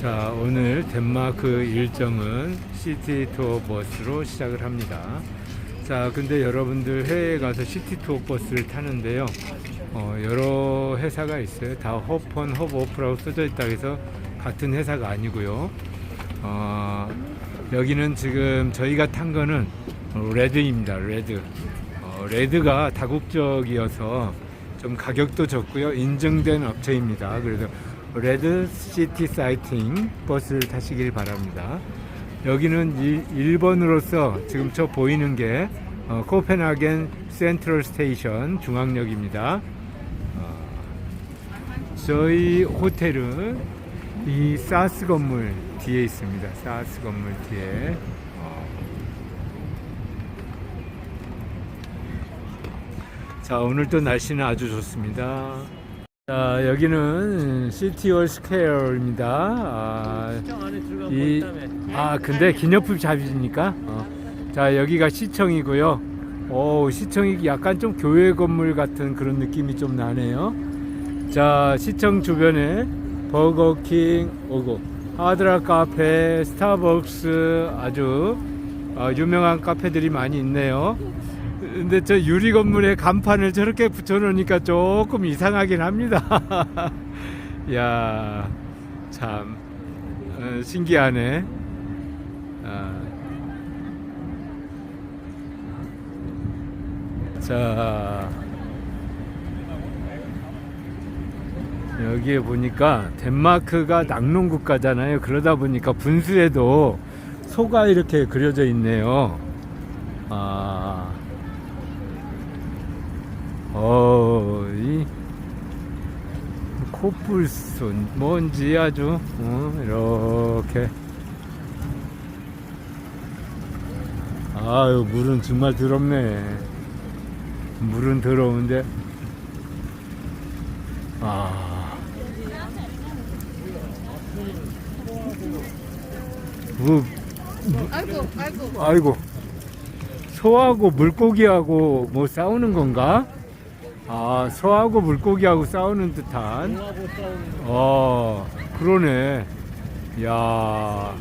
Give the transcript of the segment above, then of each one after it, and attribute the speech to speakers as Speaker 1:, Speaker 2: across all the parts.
Speaker 1: 자, 오늘 덴마크 일정은 시티 투어 버스로 시작을 합니다. 자, 근데 여러분들 해외에 가서 시티 투어 버스를 타는데요. 어, 여러 회사가 있어요. 다 호펀, 호버프라고 써져 있다고 해서 같은 회사가 아니고요. 어, 여기는 지금 저희가 탄 거는 레드입니다. 레드. 어, 레드가 다국적이어서 좀 가격도 좋고요. 인증된 업체입니다. 그래서 레드 시티 사이팅 버스를 타시길 바랍니다. 여기는 1번으로서 지금 저 보이는 게 어, 코펜하겐 센트럴 스테이션 중앙역입니다. 어, 저희 호텔은 이 사스 건물 뒤에 있습니다. 사스 건물 뒤에. 어. 자, 오늘도 날씨는 아주 좋습니다. 자, 여기는 시티월 스퀘어입니다. 아, 이, 아, 근데 기념품 샵이니까. 어. 자, 여기가 시청이고요. 오, 시청이 약간 좀 교회 건물 같은 그런 느낌이 좀 나네요. 자, 시청 주변에 버거킹 오고 하드락 카페, 스타벅스 아주 어, 유명한 카페들이 많이 있네요. 근데 저 유리 건물에 간판을 저렇게 붙여놓으니까 조금 이상하긴 합니다. 야, 참 어, 신기하네. 아. 자, 여기에 보니까 덴마크가 낙농 국가잖아요. 그러다 보니까 분수에도 소가 이렇게 그려져 있네요. 아, 어, 이 코뿔손 뭔지 아주 어, 이렇게. 아유 물은 정말 더럽네. 물은 더러운데. 아. 뭐,
Speaker 2: 아이고, 아이고.
Speaker 1: 아이고. 소하고 물고기하고 뭐 싸우는 건가? 아, 소하고 물고기하고 싸우는 듯한. 어, 그러네. 야.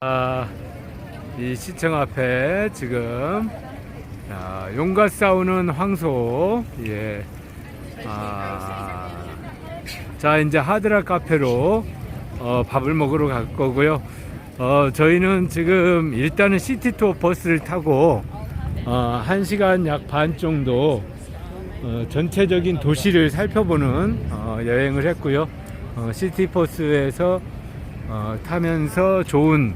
Speaker 1: 아, 이 시청 앞에 지금 자, 용과 싸우는 황소. 예. 아. 자, 이제 하드라 카페로 어, 밥을 먹으러 갈 거고요. 어, 저희는 지금 일단은 시티 투어 버스를 타고 어, 1시간 약 반 정도 어, 전체적인 도시를 살펴보는 어, 여행을 했고요. 어, 시티버스에서 어, 타면서 좋은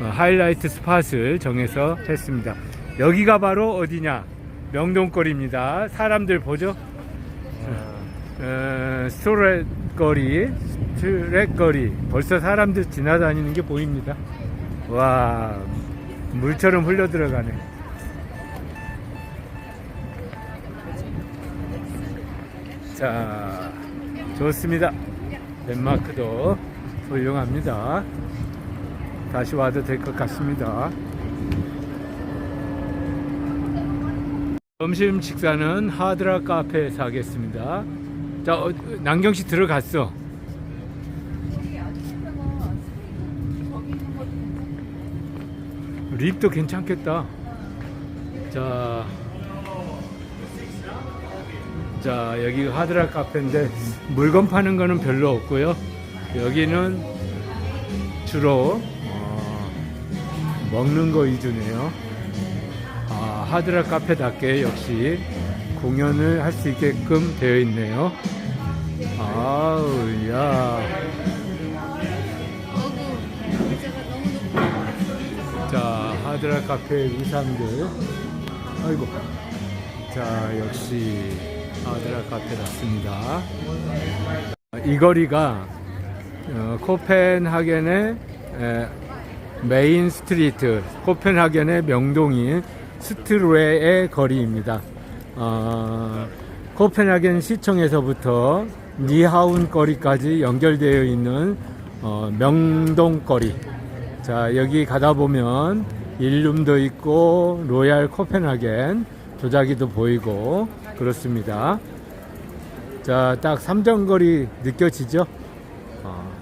Speaker 1: 어, 하이라이트 스팟을 정해서 했습니다. 여기가 바로 어디냐? 명동거리입니다. 사람들 보죠? 어, 스토렛 거리, 스트렛 거리. 벌써 사람들 지나다니는 게 보입니다. 와, 물처럼 흘러 들어가네. 자, 좋습니다. 덴마크도 훌륭합니다. 다시 와도 될 것 같습니다. 점심 식사는 하드라 카페에서 하겠습니다. 자, 어, 남경 씨 들어갔어. 립도 괜찮겠다. 자, 자 여기가 하드라 카페인데 물건 파는 거는 별로 없고요. 여기는 주로 어, 먹는 거 위주네요. 아, 하드라 카페답게 역시 공연을 할 수 있게끔 되어 있네요. 아우, 야.
Speaker 2: 어구, 의자가 너무 높아.
Speaker 1: 자, 하드라 카페 의상들. 아이고. 자, 역시 하드라 카페답습니다. 이 거리가 어, 코펜하겐의 에, 메인 스트리트, 코펜하겐의 명동인 스트루에의 거리입니다. 어, 코펜하겐 시청에서부터 니하운 거리까지 연결되어 있는 어, 명동 거리. 자, 여기 가다 보면 일룸도 있고 로얄 코펜하겐 도자기도 보이고 그렇습니다. 자, 딱 삼정거리 느껴지죠? 어.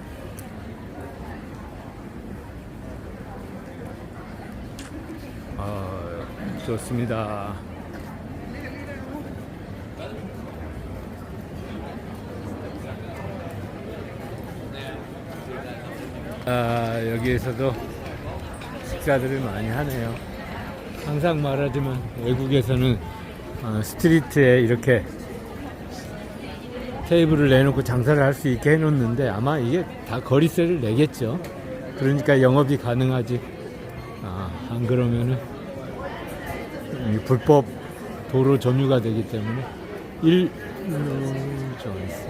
Speaker 1: 아, 좋습니다. 아, 여기에서도 식사들을 많이 하네요. 항상 말하지만 외국에서는 어, 스트리트에 이렇게 테이블을 내놓고 장사를 할 수 있게 해놓는데 아마 이게 다 거리세를 내겠죠. 그러니까 영업이 가능하지. 아, 안 그러면은 이 불법 도로 점유가 되기 때문에 일루 존스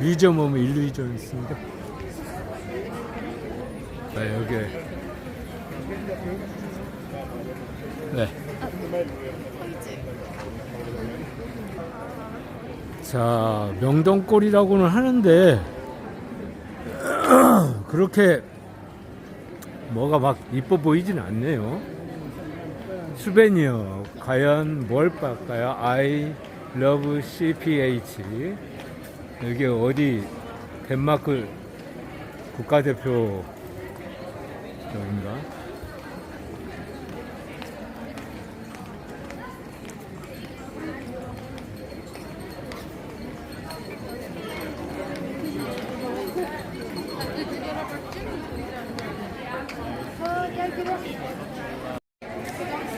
Speaker 1: 뮤지엄 오면 일루 존스인데 아, 여기 네. 자, 명동골이라고는 하는데, 그렇게 뭐가 막 이뻐 보이진 않네요. 수베니어, 과연 뭘 빨까요? I love CPH. 여기 어디, 덴마크 국가대표, 여긴가?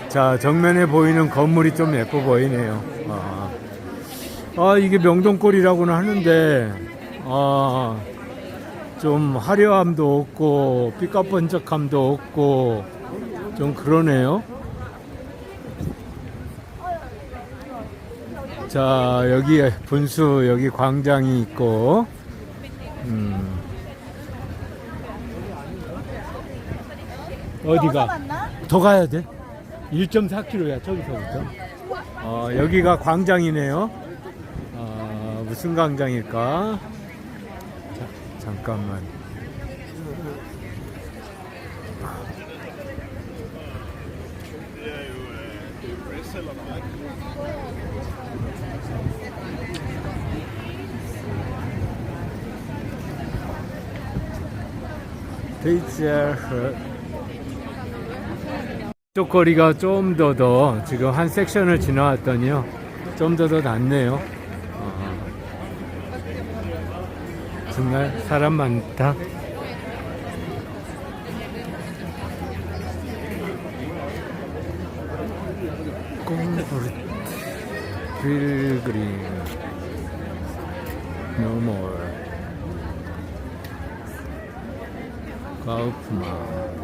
Speaker 1: 자, 정면에 보이는 건물이 좀 예뻐 보이네요. 아, 아, 이게 명동골이라고는 하는데, 아, 좀 화려함도 없고, 삐까번쩍함도 없고, 좀 그러네요. 자, 여기 분수, 여기 광장이 있고, 음. 어디가? 더 가야 돼? 1.4km야 저기서부터. 어, 여기가 광장이네요. 어, 무슨 광장일까? 자, 잠깐만. 데이지얼 이쪽 거리가 좀 더 더 지금 한 섹션을 지나왔더니요. 좀 더 더 낫네요. 어, 정말 사람 많다. 꼼브르 필그림 노멀 가우프만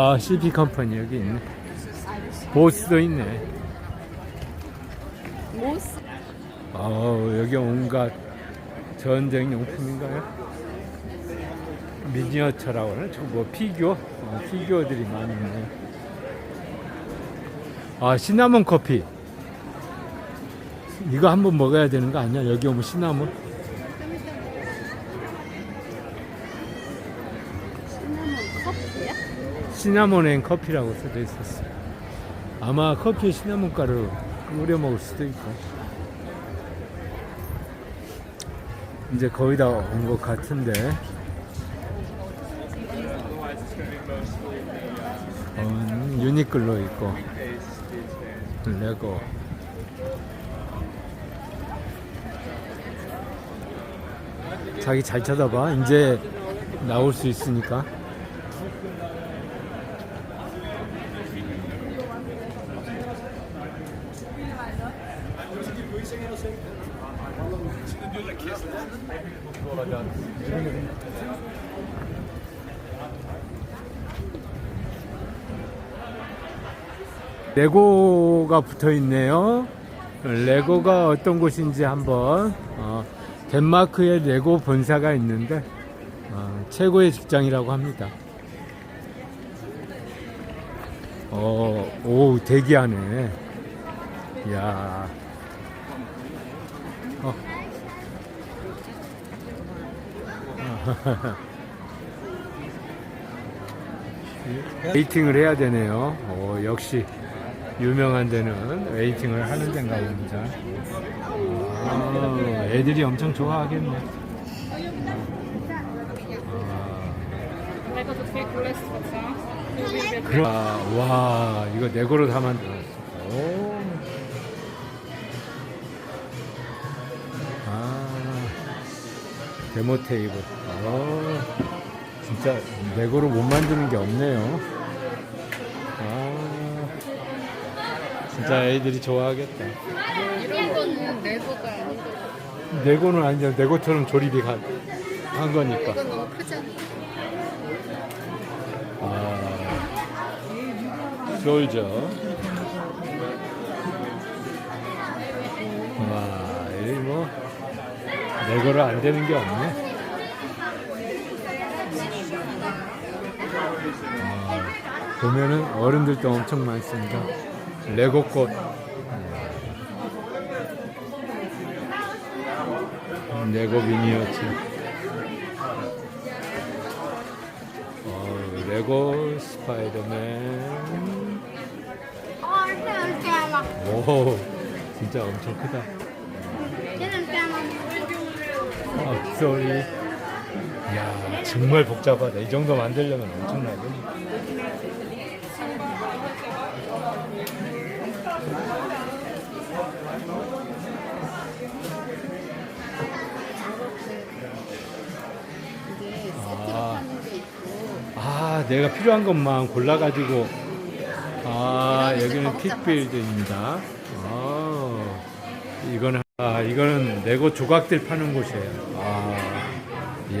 Speaker 1: 아, CP 컴퍼니 여기 있네. 보스도 있네.
Speaker 2: 모스
Speaker 1: 아, 여기 온갖 전쟁 용품인가요? 미니어처라고 하나? 저뭐 피규어? 어, 피규어들이 많이 있네. 아, 시나몬 커피. 이거 한번 먹어야 되는 거 아니야? 여기 오면 시나몬?
Speaker 2: 시나몬 커피야?
Speaker 1: 시나몬 앤 커피라고 써져 있었어. 아마 커피에 시나몬 가루 우려 먹을 수도 있고. 이제 거의 다 온 것 같은데. 어, 유니클로 있고, 레고. 자기 잘 쳐다봐. 이제 나올 수 있으니까. 레고가 붙어 있네요. 레고가 어떤 곳인지 한번 어, 덴마크에 레고 본사가 있는데 어, 최고의 직장이라고 합니다. 어, 오 대기하네. 야. 웨이팅을 해야 되네요. 오, 역시 유명한 데는 웨이팅을 하는 데인가 봅니다. 아, 애들이 엄청 좋아하겠네. 아, 와, 이거 네고로 다만 데모 테이블. 어, 진짜 네고로 못 만드는 게 없네요. 아, 진짜 애들이 좋아하겠다.
Speaker 2: 이런 거는 레고가 아니고
Speaker 1: 네고는 아니죠. 네고처럼 조립이 가, 한 거니까.
Speaker 2: 이건 너무 크잖아.
Speaker 1: 아, 솔저. 내거로 안 되는 게 없네. 아, 보면은 어른들도 엄청 많습니다. 레고 꽃. 음, 레고 미니어처. 어, 레고 스파이더맨.
Speaker 2: 어,
Speaker 1: 오, 진짜 엄청 크다.
Speaker 2: 얘는 그냥 막
Speaker 1: 아, 소리. 이야, 정말 복잡하다. 이 정도 만들려면 엄청나겠네.
Speaker 2: 이게
Speaker 1: 아. 아, 내가 필요한 것만 골라가지고. 아, 여기는 픽빌드입니다. 아, 이거는, 아, 이거는 레고 조각들 파는 곳이에요.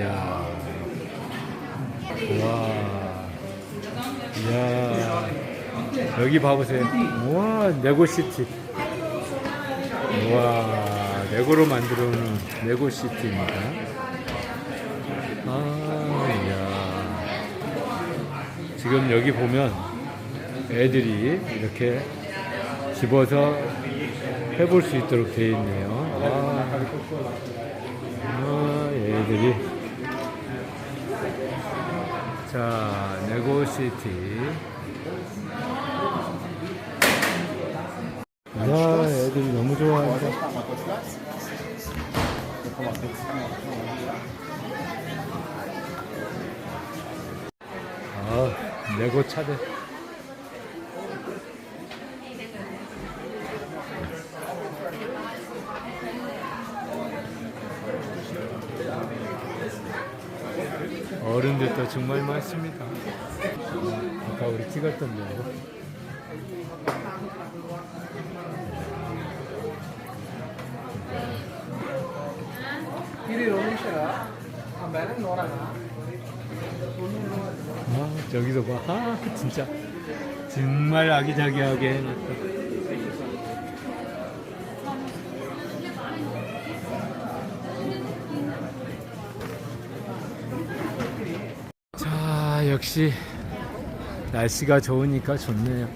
Speaker 1: 아, 이야. 와. 이야. 여기 봐보세요. 우와, 레고시티. 우와, 레고로 만들어 놓은 레고시티입니다. 아, 이야. 지금 여기 보면 애들이 이렇게 집어서 해볼 수 있도록 되어 있네요. 아, 아, 애들이. 자, 네고시티. 야, 애들이 너무 좋아한다. 아, 레고 차들. 어른들도 정말 많습니다. 아까 우리 찍었던 데고. 아, 저기서 봐. 아, 진짜. 정말 아기자기하게 해놨다. 역시 날씨가 좋으니까 좋네요.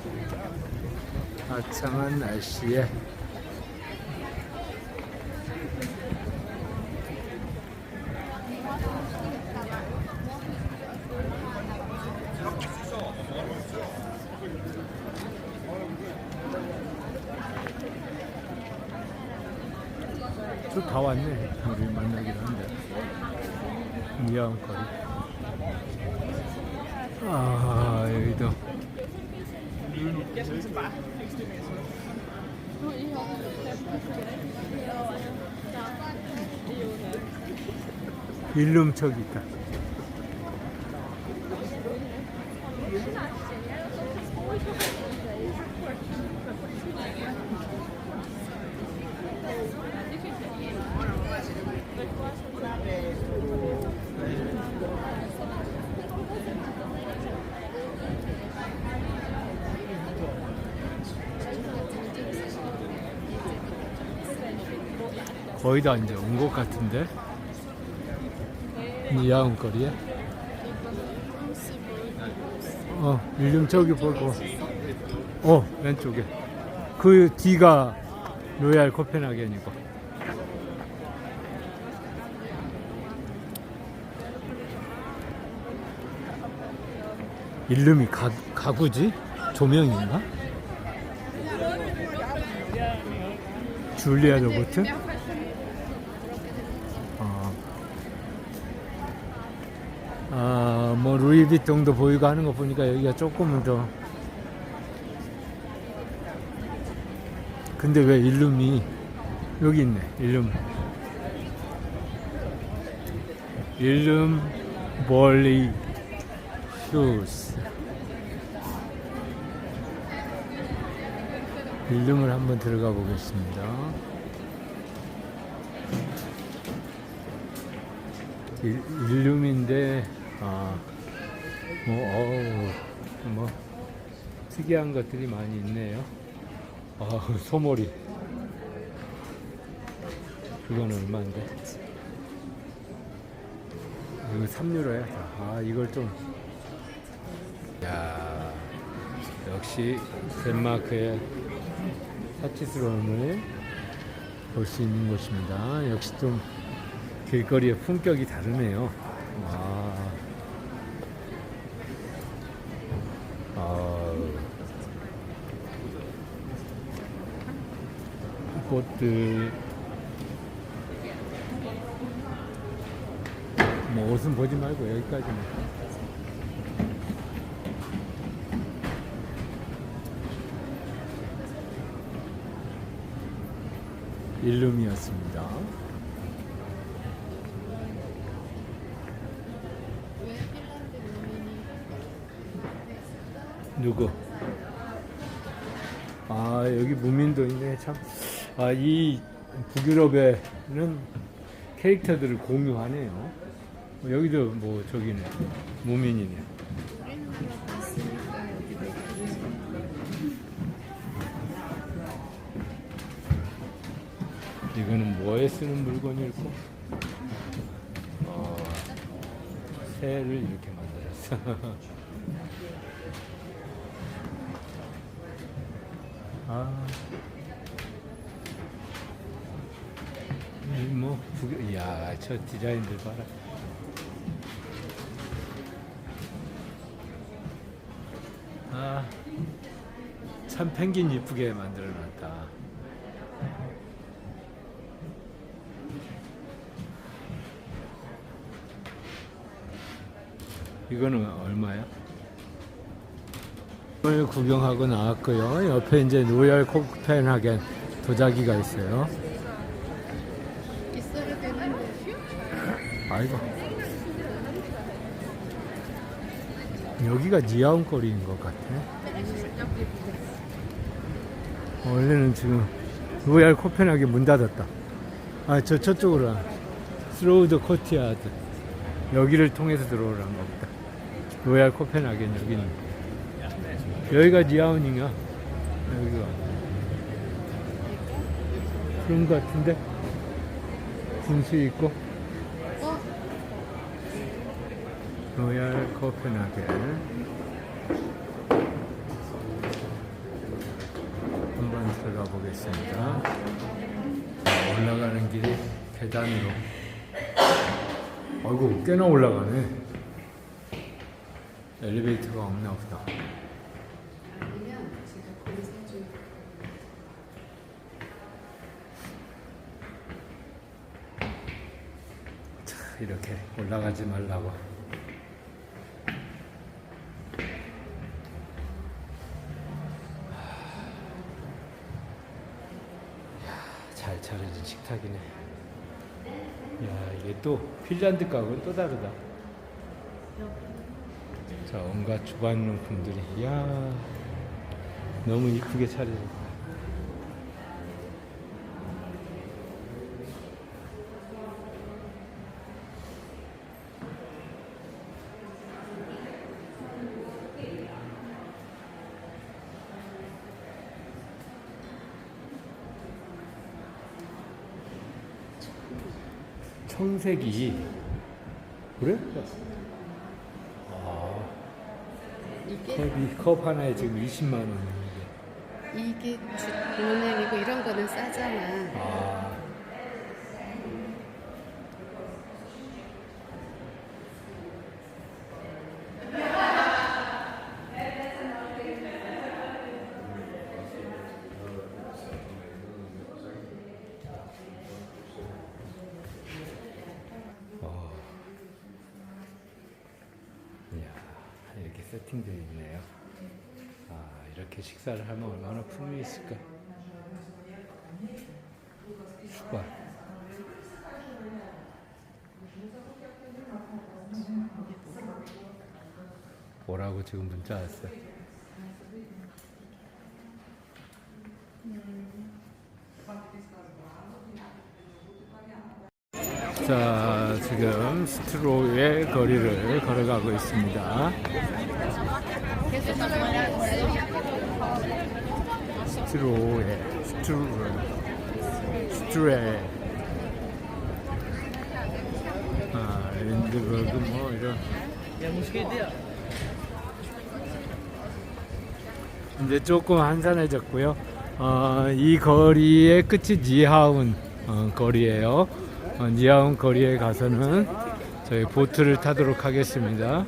Speaker 1: 아창한 날씨에 쭉 다 왔네. 우리 만나기로 한데. 미아원거리. 아, 여기도. 일룸척이 있다. 거의 다 이제 온 것 같은데 이야운 거리에 어 요즘 저기 보고 어 왼쪽에 그 뒤가 로얄 코펜하겐이고 일름이 가, 가구지? 조명인가? 줄리아 로버트? 뭐 루이비통도 보이고 하는 거 보니까 여기가 조금은 더. 근데 왜 일룸이 여기 있네 일룸. 일룸 멀리 슈스. 일룸을 한번 들어가 보겠습니다. 일, 일룸인데 아, 뭐, 어우, 뭐 특이한 것들이 많이 있네요 아, 소머리 그건 얼마인데? 이거 3유로야. 아, 이걸 좀. 야 역시 덴마크의 사치스러움을 볼 수 있는 곳입니다. 역시 좀 길거리의 품격이 다르네요. 아. 아. 꽃들 뭐 옷은 보지 말고 여기까지만 일룸이었습니다. 누구? 아 여기 무민도 있네 참. 아 이 북유럽에는 캐릭터들을 공유하네요. 뭐 여기도 뭐 저기네 무민이네. 이거는 뭐에 쓰는 물건일까? 어, 새를 이렇게 만들었어. 아. 이 뭐, 부- 이야, 저 디자인들 봐라. 아, 참 펭귄 이쁘게 만들어 놨다. 이거는 얼마야? 오늘 구경하고 나왔고요. 옆에 이제 로얄 코펜하겐 도자기가 있어요. 아이고. 여기가 니아운 거리인 것 같아. 원래는 지금 로얄 코펜하겐 문 닫았다. 아, 저, 저쪽으로. 와. 스로우드 코티아드. 여기를 통해서 들어오라는 겁니다. 로얄 코펜하겐 여기는. 여기가 니아운인가? 여기가. 그런 것 같은데? 분수 있고.
Speaker 2: 어?
Speaker 1: 로얄 코펜하겐 한번 들어가 보겠습니다. 올라가는 길이 계단으로. 아이고 꽤나 올라가네. 엘리베이터가 없나 보다. 자, 이렇게 올라가지 말라고. 잘 차려진 식탁이네. 야, 이게 또 핀란드 가고는 또 다르다. 자, 온갖 주방용품들이, 이야, 너무 이쁘게 차려졌다. 청색이 그래? 아,
Speaker 2: 이게
Speaker 1: 컵이 컵 하나에 지금 20만 원인데.
Speaker 2: 이게 주, 오늘이고 이런 거는 싸잖아.
Speaker 1: 아, 세팅되어 있네요. 아, 이렇게 식사를 하면 얼마나 품이 있을까? 수박. 뭐라고 지금 문자 왔어요? 자, 지금 스트로의 거리를 걸어가고 있습니다. 스트로의 스트로 스트레 아 랜드버그 뭐 이런 이제 조금 한산해졌고요. 어, 이 거리의 끝이 니하운 어, 거리예요. 어, 니하운 거리에 가서는 저희 보트를 타도록 하겠습니다.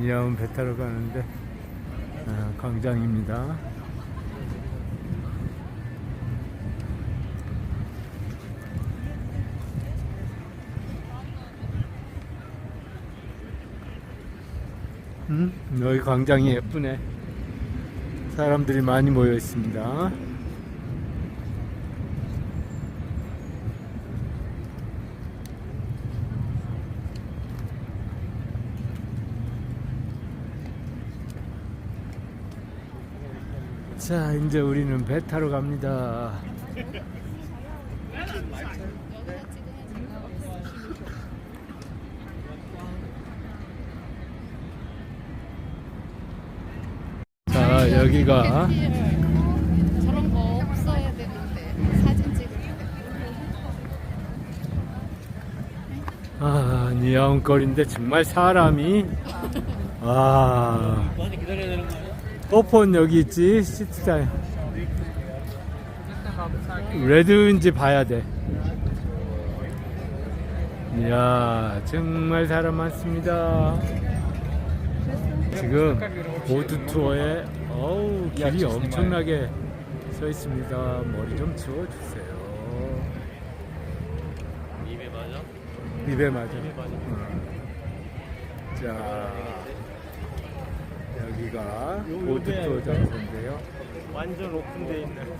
Speaker 1: 니하운 배 타러 가는데 어, 광장입니다. 음, 여기 광장이 예쁘네. 사람들이 많이 모여 있습니다. 자, 이제 우리는 배 타러 갑니다. 자, 여기가
Speaker 2: 저런 거 없어야 되는데 사진 찍을 때.
Speaker 1: 아, 니아운 거리인데 정말 사람이 아. 오폰 여기 있지 시트타임. 레드인지 봐야 돼. 이야 정말 사람 많습니다. 지금 보드 투어에 어우 길이 엄청나게 서 있습니다. 머리 좀 치워주세요. 입에 맞아? 입에 맞아. 자 여기가 보드 투어 장소인데요.
Speaker 3: 완전 오픈돼 있는.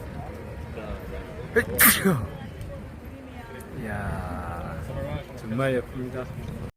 Speaker 1: 이야 정말 예쁩니다